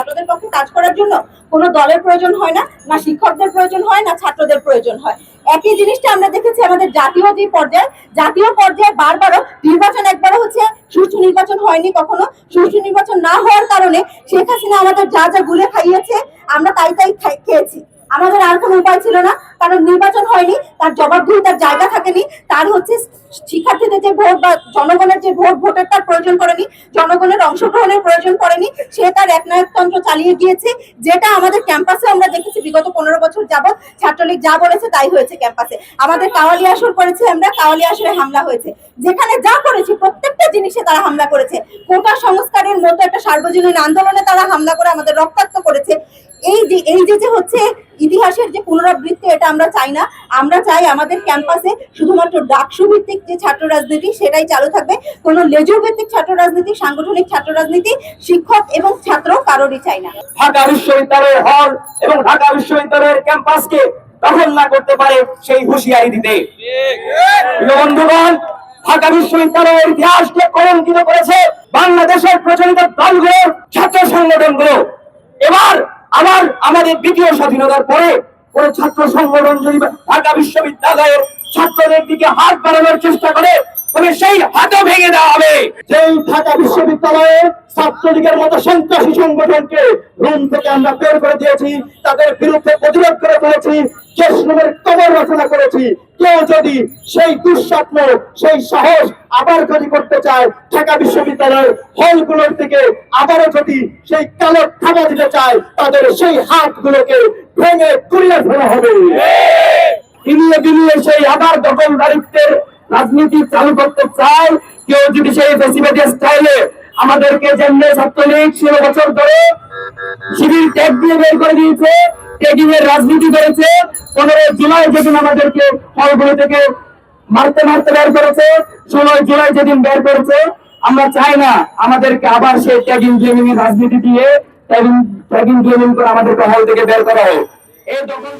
ছাত্রদের পক্ষে কাজ করার জন্য কোনো দলের প্রয়োজন হয় না না শিক্ষকদের প্রয়োজন হয়, না ছাত্রদের প্রয়োজন হয়। একই জিনিসটা আমরা দেখেছি আমাদের জাতীয় যে পর্যায়ে, জাতীয় পর্যায়ে বারবারও নির্বাচন একবারও হচ্ছে সুষ্ঠু নির্বাচন হয়নি কখনো। সুষ্ঠু নির্বাচন না হওয়ার কারণে শেখ হাসিনা আমাদের যা যা গুলে খাইয়েছে, আমরা তাই তাই খেয়েছি। আমাদের আর কোনো উপায় ছিল না। কারণ নির্বাচন হয়নি, তার জবাবদিহিতার জায়গা থাকেনি। তার হচ্ছে শিক্ষার্থীদের যে ভোট বা জনগণের যে ভোট, ভোটের তার প্রয়োজন করেনি, জনগণের অংশগ্রহণের প্রয়োজন করেনি। সে তার একনায়কতন্ত্র চালিয়ে গিয়েছে, যেটা আমাদের ক্যাম্পাসে আমরা দেখেছি। বিগত পনেরো বছর যাবৎ ছাত্রলীগ যা বলেছে তাই হয়েছে ক্যাম্পাসে আমাদের কাওয়ালি আসর করেছে আমরা কাওয়ালি আসরে হামলা হয়েছে। যেখানে যা করেছি, প্রত্যেকটা জিনিসে তারা হামলা করেছে। কোটা সংস্কারের মতো একটা সার্বজনীন আন্দোলনে তারা হামলা করে আমাদের রক্তাক্ত করেছে। এই যে এই যে যে হচ্ছে ইতিহাসের যে পুনরাবৃত্তি, এটা আমরা চাই না। আমরা চাই আমাদের ক্যাম্পাসে শুধুমাত্র ডাকসু ভিত্তিক যে ছাত্র রাজনীতি, সেটাই চালু থাকবে। কোনো লেজুর ভিত্তিক ছাত্র রাজনীতি, সাংগঠনিক ছাত্র রাজনীতি, শিক্ষক এবং ছাত্র কারোরই চাই না। ঢাকা বিশ্ববিদ্যালয়ের হল এবং ঢাকা বিশ্ববিদ্যালয়ের ক্যাম্পাসকে দখল না করতে পারে সেই হুঁশিয়ারি দিতে। বন্ধুগণ, ঢাকা বিশ্ববিদ্যালয়ের ইতিহাসকে কলঙ্কিত করেছে, বাংলাদেশের প্রচলিত দলগুলো ছাত্র সংগঠনগুলো। এবার আবার আমাদের দ্বিতীয় স্বাধীনতার পরে কোন ছাত্র সংগঠন যদি ঢাকা বিশ্ববিদ্যালয়ের ছাত্রদের দিকে হাত বাড়ানোর চেষ্টা করে তবে সেই হাতও ভেঙে দেওয়া হবে। যেই ঢাকা বিশ্ববিদ্যালয়ে ছাত্রলীগের মতো সন্ত্রাসী সংগঠনকে রুম থেকে আমরা বের করে দিয়েছি তাদের বিরুদ্ধে প্রতিরোধ করে ফেলেছি কেশরুমের কবর রচনা করেছি। কেউ যদি সেই দুঃস্বপ্ন সেই সাহস আবার যদি করতে চায় ঢাকা বিশ্ববিদ্যালয়ের হলগুলোর থেকে আবারও যদি সেই কালো থাবা দিতে চায় তাদের সেই হাতগুলোকে ভেঙে তুলে ফেলা হবে। বিলিয়ে বিলিয়ে সেই আবার দখলদারিত্বের রাজনীতি চালু করতে চায় কেউ যদি সেই ফেসিলিটি স্টাইলে আমাদেরকে যেমনি ছাত্রলীগ ষোলো বছর ধরে শিবির ট্যাগ দিয়ে বের করে দিয়েছে, ট্যাগিং এর রাজনীতি করেছে পনেরো জুলাই যেদিন আমাদেরকে হলগুলো থেকে মারতে মারতে বের করেছে, ষোলোই জুলাই যেদিন বের করেছে, আমরা চাই না আমাদেরকে আবার সেই ট্যাগিং গেমিং এর রাজনীতি দিয়ে ট্যাগিং ট্যাগিং গেমিং করে আমাদেরকে হল থেকে বের করা হোক। এই দখল